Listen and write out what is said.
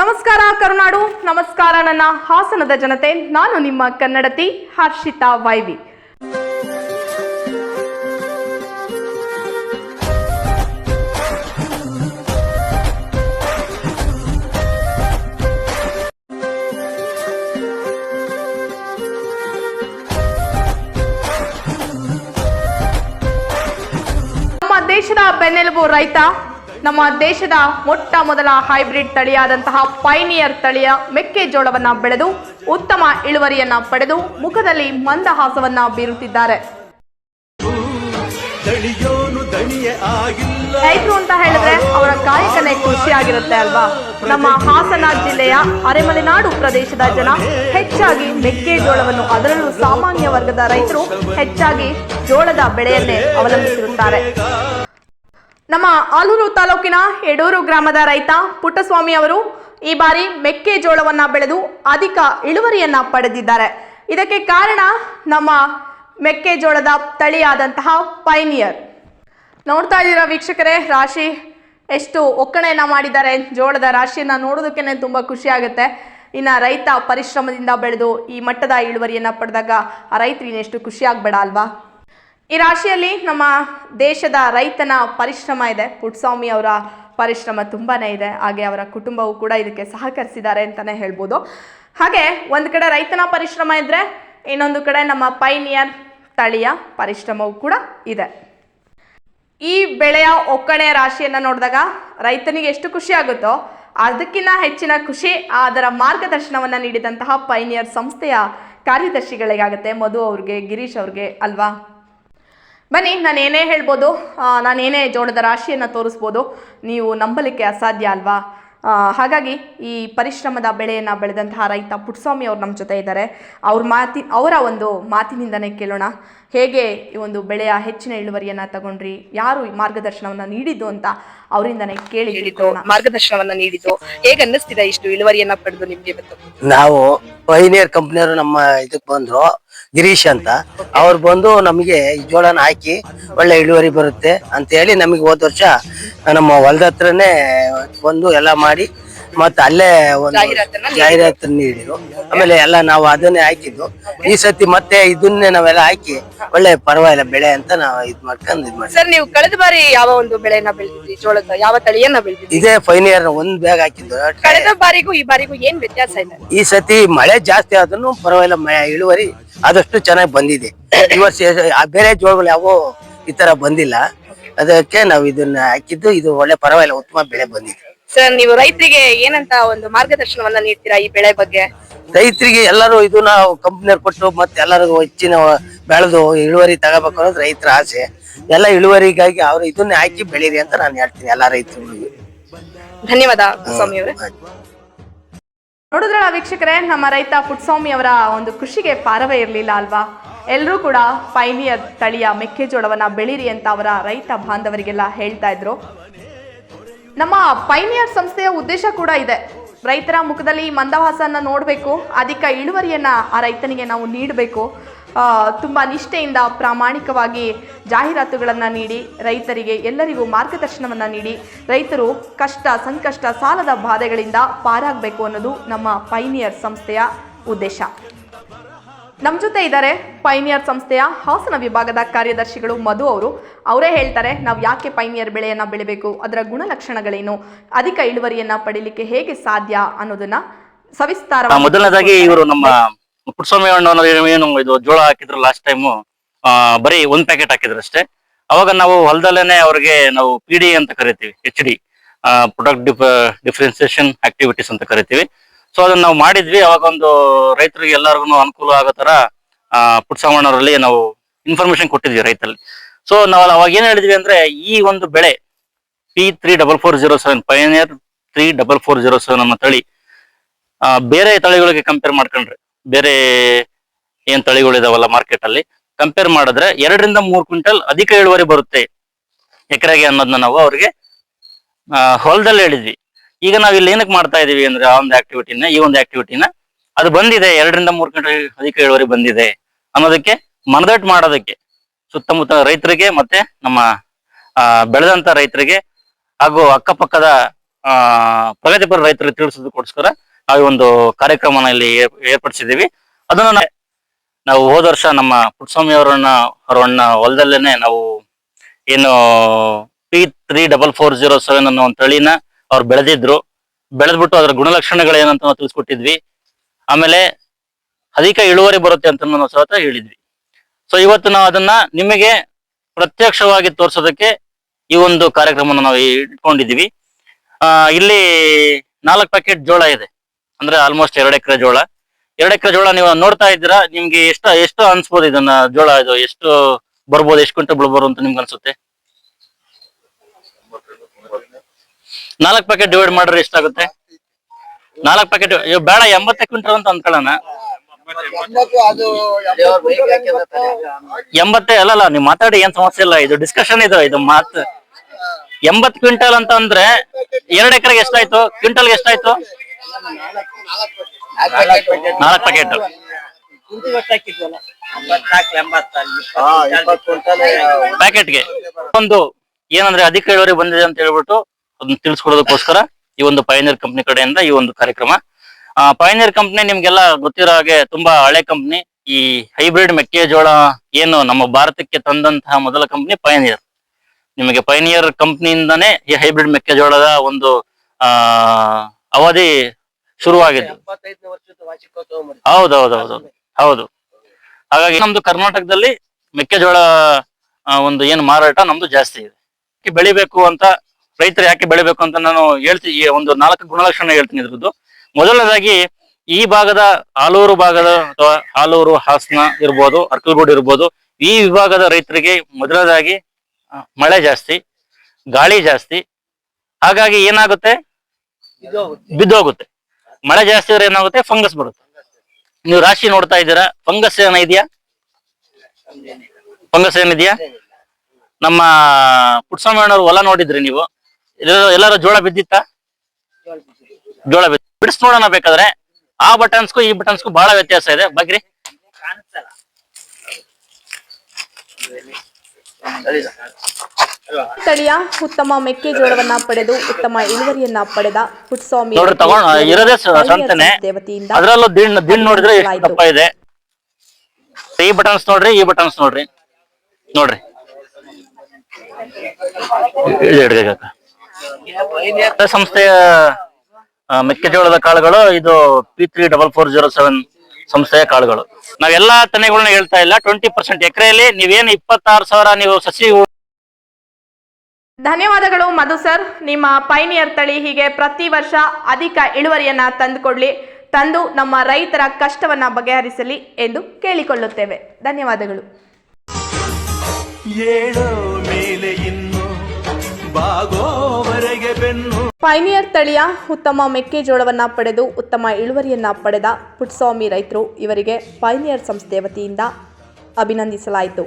ನಮಸ್ಕಾರ, ಕರುನಾಡು. ನಮಸ್ಕಾರ, ನನ್ನ ಹಾಸನದ ಜನತೆ. ನಾನು ನಿಮ್ಮ ಕನ್ನಡತಿ ಹರ್ಷಿತಾ ವೈವಿ. ನಮ್ಮ ದೇಶದ ಬೆನ್ನೆಲುಬು ರೈತ ನಮ್ಮ ದೇಶದ ಮೊಟ್ಟ ಮೊದಲ ಹೈಬ್ರಿಡ್ ತಳಿಯಾದಂತಹ ಪೈನಿಯರ್ ತಳಿಯ ಮೆಕ್ಕೆಜೋಳವನ್ನ ಬೆಳೆದು ಉತ್ತಮ ಇಳುವರಿಯನ್ನ ಪಡೆದು ಮುಖದಲ್ಲಿ ಮಂದಹಾಸವನ್ನ ಬೀರುತ್ತಿದ್ದಾರೆ. ರೈತರು ಅಂತ ಹೇಳಿದ್ರೆ ಅವರ ಕಾಯಕನೇ ಖುಷಿಯಾಗಿರುತ್ತೆ ಅಲ್ವಾ? ನಮ್ಮ ಹಾಸನ ಜಿಲ್ಲೆಯ ಅರೆಮಲೆನಾಡು ಪ್ರದೇಶದ ಜನ ಹೆಚ್ಚಾಗಿ ಮೆಕ್ಕೆಜೋಳವನ್ನು ಅದರಲ್ಲೂ ಸಾಮಾನ್ಯ ವರ್ಗದ ರೈತರು ಹೆಚ್ಚಾಗಿ ಜೋಳದ ಬೆಳೆಯನ್ನೇ ಅವಲಂಬಿಸಿರುತ್ತಾರೆ. ನಮ್ಮ ಆಲೂರು ತಾಲೂಕಿನ ಯಡೂರು ಗ್ರಾಮದ ರೈತ ಪುಟ್ಟಸ್ವಾಮಿ ಅವರು ಈ ಬಾರಿ ಮೆಕ್ಕೆಜೋಳವನ್ನ ಬೆಳೆದು ಅಧಿಕ ಇಳುವರಿಯನ್ನ ಪಡೆದಿದ್ದಾರೆ. ಇದಕ್ಕೆ ಕಾರಣ ನಮ್ಮ ಮೆಕ್ಕೆಜೋಳದ ತಳಿಯಾದಂತಹ ಪೈನಿಯರ್. ನೋಡ್ತಾ ಇದ್ದೀರಾ ವೀಕ್ಷಕರೇ, ರಾಶಿ ಎಷ್ಟು ಒಕ್ಕಣೆಯನ್ನು ಮಾಡಿದ್ದಾರೆ. ಜೋಳದ ರಾಶಿಯನ್ನ ನೋಡೋದಕ್ಕೆ ತುಂಬ ಖುಷಿ ಆಗುತ್ತೆ. ಇನ್ನು ರೈತ ಪರಿಶ್ರಮದಿಂದ ಬೆಳೆದು ಈ ಮಟ್ಟದ ಇಳುವರಿಯನ್ನ ಪಡೆದಾಗ ಆ ರೈತರಿಗೆ ಎಷ್ಟು ಖುಷಿ ಆಗ್ಬೇಡ ಅಲ್ವಾ? ಈ ರಾಶಿಯಲ್ಲಿ ನಮ್ಮ ದೇಶದ ರೈತನ ಪರಿಶ್ರಮ ಇದೆ. ಪುಟ್ಸ್ವಾಮಿ ಅವರ ಪರಿಶ್ರಮ ತುಂಬಾ ಇದೆ. ಹಾಗೆ ಅವರ ಕುಟುಂಬವು ಕೂಡ ಇದಕ್ಕೆ ಸಹಕರಿಸಿದ್ದಾರೆ ಅಂತಲೇ ಹೇಳ್ಬೋದು. ಹಾಗೆ ಒಂದು ಕಡೆ ರೈತನ ಪರಿಶ್ರಮ ಇದ್ದರೆ ಇನ್ನೊಂದು ಕಡೆ ನಮ್ಮ ಪೈನಿಯರ್ ತಳಿಯ ಪರಿಶ್ರಮವೂ ಕೂಡ ಇದೆ. ಈ ಬೆಳೆಯ ಒಕ್ಕಣೆ ರಾಶಿಯನ್ನು ನೋಡಿದಾಗ ರೈತನಿಗೆ ಎಷ್ಟು ಖುಷಿ ಆಗುತ್ತೋ ಅದಕ್ಕಿಂತ ಹೆಚ್ಚಿನ ಖುಷಿ ಅದರ ಮಾರ್ಗದರ್ಶನವನ್ನು ನೀಡಿದಂತಹ ಪೈನಿಯರ್ ಸಂಸ್ಥೆಯ ಕಾರ್ಯದರ್ಶಿಗಳಿಗಾಗುತ್ತೆ. ಮಧು ಅವ್ರಿಗೆ, ಗಿರೀಶ್ ಅವ್ರಿಗೆ ಅಲ್ವಾ? ಬನ್ನಿ ನಾನು ಏನೇ ಹೇಳ್ಬೋದು ನಾನೇನೇ ನಾನು ಏನೇ ಜೋಳದ ರಾಶಿಯನ್ನು ತೋರಿಸ್ಬೋದು ನೀವು ನಂಬಲಿಕ್ಕೆ ಅಸಾಧ್ಯ ಅಲ್ವಾ? ಆ, ಹಾಗಾಗಿ ಈ ಪರಿಶ್ರಮದ ಬೆಳೆಯನ್ನು ಬೆಳೆದಂತಹ ರೈತ ಪುಟ್ಸ್ವಾಮಿ ಅವರು ನಮ್ಮ ಜೊತೆ ಇದ್ದಾರೆ ಅವ್ರ ಮಾತಿ ಅವರ ಒಂದು ಮಾತಿನಿಂದನೇ ಕೇಳೋಣ. ಹೇಗೆ ಈ ಒಂದು ಬೆಳೆಯ ಹೆಚ್ಚಿನ ಇಳುವರಿಯನ್ನು ತಗೊಂಡ್ರಿ ಯಾರು ಈ ಮಾರ್ಗದರ್ಶನವನ್ನು ನೀಡಿದ್ದು ಅಂತ ಅವರಿಂದನೇ ಕೇಳಿ. ಮಾರ್ಗದರ್ಶನವನ್ನ ನೀಡಿದ್ದು. ಹೇಗೆ ಅನ್ನಿಸ್ತಿದೆ ಇಷ್ಟು ಇಳುವರಿಯನ್ನ ಪಡೆದು ನಿಮ್ಗೆ ನಾವು ಪೈನಿಯರ್ ಕಂಪ್ನಿಯವರು ನಮ್ಮ ಇದಕ್ಕೆ ಬಂದ್ರು. ಗಿರೀಶ್ ಅಂತ. ಅವ್ರು ಬಂದು ನಮಗೆ ಈ ಜೋಳನ ಹಾಕಿ ಒಳ್ಳೆ ಇಳುವರಿ ಬರುತ್ತೆ ಅಂತ ಹೇಳಿ ನಮಗೆ ಹೋದ ವರ್ಷ ನಮ್ಮ ಹೊಲದ ಹತ್ರನೇ ಬಂದು ಎಲ್ಲ ಮಾಡಿ ಮತ್ತೆ ಅಲ್ಲೇ ಒಂದು ಜಾಹೀರಾತು ನೀಡಿದ್ರು. ಆಮೇಲೆ ಎಲ್ಲ ನಾವು ಅದನ್ನೇ ಹಾಕಿದ್ದು. ಈ ಸತಿ ಮತ್ತೆ ಇದನ್ನೇ ನಾವೆಲ್ಲ ಹಾಕಿ ಒಳ್ಳೆ ಪರವಾಗಿಲ್ಲ ಬೆಳೆ ಅಂತ ನಾವು ಇದ್ ಮಾಡ್ಕೊಂಡ್ ಇದ್ ಮಾಡಿ ಸರ್ ನೀವು ಕಳೆದ ಬಾರಿ ಯಾವ ಒಂದು ಬೆಳೆನ ಬೆಳೆದಿದ್ರಿ? ಜೋಳದ ಯಾವ ತಳಿಯನ್ನ ಬೆಳೆದಿದ್ರಿ? ಇದೇ ಇಯರ್ ಒಂದ್ ಬ್ಯಾಗ್ ಹಾಕಿದ್ದು. ಕಳೆದ ಬಾರಿಗೂ ಈ ಬಾರಿಗೂ ಏನ್ ವ್ಯತ್ಯಾಸ ಇದೆ? ಈ ಸತಿ ಮಳೆ ಜಾಸ್ತಿ ಆದ್ರೂ ಪರವಾಗಿಲ್ಲ ಮಳೆ ಇಳುವರಿ ಆದಷ್ಟು ಚೆನ್ನಾಗಿ ಬಂದಿದೆ. ಈ ವರ್ಷ ಆ ಬೇರೆ ಜೋಳಗಳು ಯಾವೋ ಈ ತರ ಬಂದಿಲ್ಲ. ಅದಕ್ಕೆ ನಾವು ಇದನ್ನ ಹಾಕಿದ್ದು ಇದು ಒಳ್ಳೆ ಪರವಾಗಿಲ್ಲ ಉತ್ತಮ ಬೆಳೆ ಬಂದಿದೆ. ಸರ್ ನೀವು ರೈತರಿಗೆ ಏನಂತ ಒಂದು ಮಾರ್ಗದರ್ಶನವನ್ನ ನೀಡ್ತೀರಾ ಈ ಬೆಳೆ ಬಗ್ಗೆ? ರೈತರಿಗೆ ಎಲ್ಲರೂ ಇದು ನಾವು ಕಂಪ್ನಿಯವ್ರು ಕೊಟ್ಟು ಮತ್ತೆ ಎಲ್ಲರಿಗೂ ಹೆಚ್ಚಿನ ಬೆಳೆದು ಇಳುವರಿ ತಗೋಬೇಕು ಅನ್ನೋದು ರೈತರ ಆಸೆ. ಎಲ್ಲ ಇಳುವರಿಗಾಗಿ ಅವ್ರು ಇದನ್ನೇ ಹಾಕಿ ಬೆಳೀರಿ ಅಂತ ನಾನು ಹೇಳ್ತೀನಿ ಎಲ್ಲ ರೈತರಿಗೆ. ಧನ್ಯವಾದ ಸ್ವಾಮಿ ಅವರೇ. ನೋಡಿದ್ರಲ್ಲ ವೀಕ್ಷಕರೇ ನಮ್ಮ ರೈತ ಪುಟ್ಸ್ವಾಮಿ ಅವರ ಒಂದು ಕೃಷಿಗೆ ಪಾರವೇ ಇರಲಿಲ್ಲ ಅಲ್ವಾ? ಎಲ್ಲರೂ ಕೂಡ ಪೈನಿಯ ತಳಿಯ ಮೆಕ್ಕೆಜೋಳವನ್ನ ಬೆಳೀರಿ ಅಂತ ಅವರ ರೈತ ಬಾಂಧವರಿಗೆಲ್ಲ ಹೇಳ್ತಾ ಇದ್ರು. ನಮ್ಮ ಪೈನಿಯರ್ ಸಂಸ್ಥೆಯ ಉದ್ದೇಶ ಕೂಡ ಇದೆ. ರೈತರ ಮುಖದಲ್ಲಿ ಮಂದಹಾಸನ ನೋಡಬೇಕು, ಅಧಿಕ ಇಳುವರಿಯನ್ನ ಆ ರೈತನಿಗೆ ನಾವು ನೀಡಬೇಕು. ತುಂಬ ನಿಷ್ಠೆಯಿಂದ ಪ್ರಾಮಾಣಿಕವಾಗಿ ಜಾಹೀರಾತುಗಳನ್ನು ನೀಡಿ, ರೈತರಿಗೆ ಎಲ್ಲರಿಗೂ ಮಾರ್ಗದರ್ಶನವನ್ನು ನೀಡಿ, ರೈತರು ಕಷ್ಟ, ಸಂಕಷ್ಟ, ಸಾಲದ ಬಾಧೆಗಳಿಂದ ಪಾರಾಗಬೇಕು ಅನ್ನೋದು ನಮ್ಮ ಪೈನಿಯರ್ ಸಂಸ್ಥೆಯ ಉದ್ದೇಶ. ನಮ್ಮ ಜೊತೆ ಇದ್ದಾರೆ ಪೈನಿಯರ್ ಸಂಸ್ಥೆಯ ಹಾಸನ ವಿಭಾಗದ ಕಾರ್ಯದರ್ಶಿಗಳು ಮಧು ಅವರು. ಅವರೇ ಹೇಳ್ತಾರೆ, ನಾವು ಯಾಕೆ ಪೈನಿಯರ್ ಬೆಳೆಯನ್ನು ಬೆಳಿಬೇಕು? ಅದರ ಗುಣಲಕ್ಷಣಗಳೇನು? ಅಧಿಕ ಇಳುವರಿಯನ್ನ ಪಡೀಲಿಕ್ಕೆ ಹೇಗೆ ಸಾಧ್ಯ ಅನ್ನೋದನ್ನ ಸವಿಸ್ತಾರ ಮೊದಲನೇದಾಗಿ ಇವರು ನಮ್ಮ ಪುಟ್ಸ್ವಾಮಿ ಅಣ್ಣನವರು ಏನು- ಇದು ಜೋಳ ಹಾಕಿದ್ರು ಲಾಸ್ಟ್ ಟೈಮು ಬರೀ ಒಂದ್ ಪ್ಯಾಕೆಟ್ ಹಾಕಿದ್ರು ಅಷ್ಟೇ. ಅವಾಗ ನಾವು ಹೊಲದಲ್ಲೇನೆ ಅವ್ರಿಗೆ ನಾವು ಪಿ ಡಿ ಅಂತ ಕರಿತೀವಿ H D product differentiation activities ಅಂತ ಕರಿತೀವಿ. ಸೊ ಅದನ್ನ ನಾವು ಮಾಡಿದ್ವಿ. ಅವಾಗ ಒಂದು ರೈತರಿಗೆ ಎಲ್ಲರಿಗೂ ಅನುಕೂಲ ಆಗೋ ತರ ಪುಟ್ಸಾಮಣ್ಣವರಲ್ಲಿ ನಾವು ಇನ್ಫಾರ್ಮೇಶನ್ ಕೊಟ್ಟಿದ್ವಿ ರೈತರಲ್ಲಿ. ಸೊ ನಾವು ಅವಾಗ ಏನ್ ಹೇಳಿದ್ವಿ ಅಂದ್ರೆ ಈ ಒಂದು ಬೆಳೆ P three double four zero seven Pioneer three double four zero seven ಅನ್ನೋ ತಳಿ ಆ, ಬೇರೆ ತಳಿಗಳಿಗೆ ಕಂಪೇರ್ ಮಾಡ್ಕೊಂಡ್ರೆ ಬೇರೆ ಏನ್ ತಳಿಗಳಿದಾವಲ್ಲ ಮಾರ್ಕೆಟ್ ಅಲ್ಲಿ ಕಂಪೇರ್ ಮಾಡಿದ್ರೆ ಎರಡರಿಂದ ಮೂರು ಕ್ವಿಂಟಲ್ ಅಧಿಕ ಇಳುವರಿ ಬರುತ್ತೆ ಎಕರೆಗೆ ಅನ್ನೋದನ್ನ ನಾವು ಅವ್ರಿಗೆ ಹೊಲದಲ್ಲಿ ಹೇಳಿದ್ವಿ. ಈಗ ನಾವು ಇಲ್ಲಿ ಏನಕ್ಕೆ ಮಾಡ್ತಾ ಇದೀವಿ ಅಂದ್ರೆ ಆ ಒಂದು ಆಕ್ಟಿವಿಟಿನ ಈ ಒಂದು ಆಕ್ಟಿವಿಟಿನ ಅದು ಬಂದಿದೆ, ಎರಡರಿಂದ ಮೂರು ಗಂಟೆ ಅಧಿಕ ಇಳುವರಿ ಬಂದಿದೆ ಅನ್ನೋದಕ್ಕೆ ಮನದಟ್ಟು ಮಾಡೋದಕ್ಕೆ ಸುತ್ತಮುತ್ತ ರೈತರಿಗೆ ಮತ್ತೆ ನಮ್ಮ ಬೆಳೆದಂತ ರೈತರಿಗೆ ಹಾಗೂ ಅಕ್ಕಪಕ್ಕದ, ಆ ಪ್ರಗತಿಪರ ರೈತರಿಗೆ ತಿಳಿಸೋದಕ್ಕೋಸ್ಕರ ನಾವು ಒಂದು ಕಾರ್ಯಕ್ರಮನ ಇಲ್ಲಿ ಏರ್ಪಡಿಸಿದೀವಿ ಏರ್ಪಡಿಸಿದ್ದೀವಿ. ಅದನ್ನ ನಾವು ಹೋದ ವರ್ಷ ನಮ್ಮ ಪುಟ್ಟಸ್ವಾಮಿ ಅವರನ್ನ ಅವರನ್ನ ಹೊಲದಲ್ಲೇನೆ ನಾವು ಏನು P three double four zero seven ಅನ್ನೋ ಒಂದು ತಳಿನ ಅವ್ರು ಬೆಳೆದಿದ್ರು. ಬೆಳೆದ್ಬಿಟ್ಟು ಅದರ ಗುಣಲಕ್ಷಣಗಳು ಏನಂತ ನಾವು ತಿಳಿಸ್ಕೊಟ್ಟಿದ್ವಿ. ಆಮೇಲೆ ಅಧಿಕ ಇಳುವರಿ ಬರುತ್ತೆ ಅಂತ ನಾವು ಸಹ ಹೇಳಿದ್ವಿ. ಸೊ ಇವತ್ತು ನಾವು ಅದನ್ನ ನಿಮಗೆ ಪ್ರತ್ಯಕ್ಷವಾಗಿ ತೋರಿಸೋದಕ್ಕೆ ಈ ಒಂದು ಕಾರ್ಯಕ್ರಮನ ನಾವು ಇಟ್ಕೊಂಡಿದ್ವಿ ಆ, ಇಲ್ಲಿ ನಾಲ್ಕು ಪ್ಯಾಕೆಟ್ ಜೋಳ ಇದೆ. ಅಂದ್ರೆ ಆಲ್ಮೋಸ್ಟ್ ಎರಡು ಎಕರೆ ಜೋಳ. ಎರಡು ಎಕರೆ ಜೋಳ ನೀವು ನೋಡ್ತಾ ಇದ್ದೀರಾ, ನಿಮ್ಗೆ ಎಷ್ಟು ಎಷ್ಟು ಅನ್ಸ್ಬೋದು ಇದನ್ನ ಜೋಳ ಇದು, ಎಷ್ಟು ಬರ್ಬೋದು, ಎಷ್ಟು ಕ್ವಿಂಟಲ್ ಬಿಡ್ಬೋದು ಅಂತ ನಿಮ್ಗೆ ಅನ್ಸುತ್ತೆ? ನಾಲ್ಕು ಪ್ಯಾಕೆಟ್ ಡಿವೈಡ್ ಮಾಡಿದ್ರೆ ಎಷ್ಟಾಗುತ್ತೆ? ನಾಲ್ಕು ಪ್ಯಾಕೆಟ್ ಬೇಡ ಎಂಬತ್ತೇ ಕ್ವಿಂಟಲ್ ಅಂತ ಅಂದ್ಕೊಳ್ಳೋಣ. ಎಂಬತ್ತೇ ಅಲ್ಲಲ್ಲ ನೀವು ಮಾತಾಡಿ ಏನ್ ಸಮಸ್ಯೆ ಇಲ್ಲ. ಇದು ಡಿಸ್ಕಷನ್ ಇದು ಇದು ಮಾತ್. ಎಂಬತ್ ಕ್ವಿಂಟಲ್ ಅಂತ ಅಂದ್ರೆ ಎರಡ್ ಎಕರೆಗೆ ಎಷ್ಟಾಯ್ತು? ಕ್ವಿಂಟಲ್ ಎಷ್ಟಾಯ್ತು? ನಾಲ್ಕು ಪ್ಯಾಕೆಟ್ ಪ್ಯಾಕೆಟ್ಗೆ ಒಂದು ಏನಂದ್ರೆ ಅಧಿಕ ಇಳುವರಿ ಬಂದಿದೆ ಅಂತ ಹೇಳ್ಬಿಟ್ಟು ಅದನ್ನ ತಿಳಿಸ್ಕೊಡೋದಕ್ಕೋಸ್ಕರ ಈ ಒಂದು ಪಯನೀರ್ ಕಂಪ್ನಿ ಕಡೆಯಿಂದ ಈ ಒಂದು ಕಾರ್ಯಕ್ರಮ. ಪಯನೀರ್ ಕಂಪ್ನಿ ನಿಮ್ಗೆಲ್ಲ ಗೊತ್ತಿರೋ ಹಾಗೆ ತುಂಬಾ ಹಳೆ ಕಂಪ್ನಿ ಈ ಹೈಬ್ರಿಡ್ ಮೆಕ್ಕೆಜೋಳ ಏನು ನಮ್ಮ ಭಾರತಕ್ಕೆ ತಂದಂತಹ ಮೊದಲ ಕಂಪ್ನಿ ಪೈನಿಯರ್ ನಿಮಗೆ ಪೈನಿಯರ್ ಕಂಪ್ನಿಯಿಂದಾನೇ ಈ ಹೈಬ್ರಿಡ್ ಮೆಕ್ಕೆಜೋಳದ ಒಂದು ಆ ಅವಧಿ ಶುರುವಾಗಿದ್ದು. ಹೌದೌದೌದು ಹೌದು. ಹಾಗಾಗಿ ನಮ್ದು ಕರ್ನಾಟಕದಲ್ಲಿ ಮೆಕ್ಕೆಜೋಳ ಒಂದು ಏನು ಮಾರಾಟ ನಮ್ದು ಜಾಸ್ತಿ ಇದೆ. ಬೆಳಿಬೇಕು ಅಂತ ರೈತರು ಯಾಕೆ ಬೆಳಿಬೇಕು ಅಂತ ನಾನು ಹೇಳ್ತೀನಿ ಒಂದು ನಾಲ್ಕು ಗುಣಲಕ್ಷಣ ಹೇಳ್ತೀನಿ ಇದ್ರದ್ದು. ಮೊದಲನೇದಾಗಿ ಈ ಭಾಗದ ಆಲೂರು ಭಾಗದ ಅಥವಾ ಆಲೂರು ಹಾಸನ ಇರ್ಬೋದು, ಅರ್ಕಲ್ಗೋಡು ಇರ್ಬೋದು, ಈ ವಿಭಾಗದ ರೈತರಿಗೆ ಮೊದಲನೇದಾಗಿ ಮಳೆ ಜಾಸ್ತಿ, ಗಾಳಿ ಜಾಸ್ತಿ, ಹಾಗಾಗಿ ಏನಾಗುತ್ತೆ? ಬಿದ್ದೋಗುತ್ತೆ. ಮಳೆ ಜಾಸ್ತಿ ಇದ್ರೆ ಏನಾಗುತ್ತೆ? ಫಂಗಸ್ ಬರುತ್ತೆ. ನೀವು ರಾಶಿ ನೋಡ್ತಾ ಇದ್ದೀರಾ, ಫಂಗಸ್ ಏನಿದೆಯಾ ಫಂಗಸ್ ಏನಿದೆಯಾ ನಮ್ಮ ಪುಟ್ಸ್ವಾಮಿಯಣ್ಣವ್ರ ಹೊಲ ನೋಡಿದ್ರಿ ನೀವು? ಎಲ್ಲಾರು ಜೋಳ ಬಿದ್ದಿತ್ತ? ಜೋಳ ಬಿದ್ದ ಬಿಡಿಸ್ ನೋಡೋಣ ಬೇಕಾದ್ರೆ. ಆ ಬಟನ್ಸ್ಗೂ ಈ ಬಟನ್ಸ್ಗೂ ಬಹಳ ವ್ಯತ್ಯಾಸ ಇದೆ. ಬಗ್ರಿ ಸ್ಥಳೀಯ ಉತ್ತಮ ಮೆಕ್ಕೆಜೋಳವನ್ನ ಪಡೆದು ಉತ್ತಮ ಇಳುವರಿಯನ್ನ ಪಡೆದ ಪುಟ್ಸ್ವಾಮಿ ನೋಡ್ರಿ ತಗೊಂಡ ಇರೋದೇ ಸಂತನೆ. ಅದ್ರಲ್ಲೂ ದಿಣ್ ದಿಣ್ ನೋಡಿದ್ರೆ ಎಷ್ಟು. ದಪ್ಪ ಇದೆ. ಈ ಬಟನ್ಸ್ ನೋಡ್ರಿ ಈ ಬಟನ್ಸ್ ನೋಡ್ರಿ. ನೋಡ್ರಿ. ಸಂಸ್ಥೆಯ ಮೆಕ್ಕೆಜೋಳದ ಕಾಳುಗಳು ಇದು P three double four zero seven ಸಂಸ್ಥೆಯ ಕಾಳುಗಳು. ನಾವೆಲ್ಲಾ ತೆನೆಗಳನ್ನ ಹೇಳ್ತಾ ಇಲ್ಲ ಟ್ವೆಂಟಿ ಪರ್ಸೆಂಟ್ ಎಕರೆಯಲ್ಲಿ ನೀವೇನು ಇಪ್ಪತ್ತಾರು ಸಾವಿರ ನೀವು ಸಸಿ ಧನ್ಯವಾದಗಳು ಮಧು ಸರ್. ನಿಮ್ಮ ಪೈನಿಯರ್ ತಳಿ ಹೀಗೆ ಪ್ರತಿ ವರ್ಷ ಅಧಿಕ ಇಳುವರಿಯನ್ನ ತಂದುಕೊಡ್ಲಿ ತಂದು ನಮ್ಮ ರೈತರ ಕಷ್ಟವನ್ನ ಬಗೆಹರಿಸಲಿ ಎಂದು ಕೇಳಿಕೊಳ್ಳುತ್ತೇವೆ. ಧನ್ಯವಾದಗಳು. ಏಳೋ ಮೇಲೆ ಇನ್ನು ಬಾಗೋವರೆಗೆ ಬೆನ್ನು. ಪೈನಿಯರ್ ತಳಿಯ ಉತ್ತಮ ಮೆಕ್ಕೆಜೋಳವನ್ನ ಪಡೆದು ಉತ್ತಮ ಇಳುವರಿಯನ್ನ ಪಡೆದ ಪುಟ್ಸ್ವಾಮಿ ರೈತರು ಇವರಿಗೆ ಪೈನಿಯರ್ ಸಂಸ್ಥೆ ವತಿಯಿಂದ ಅಭಿನಂದಿಸಲಾಯಿತು.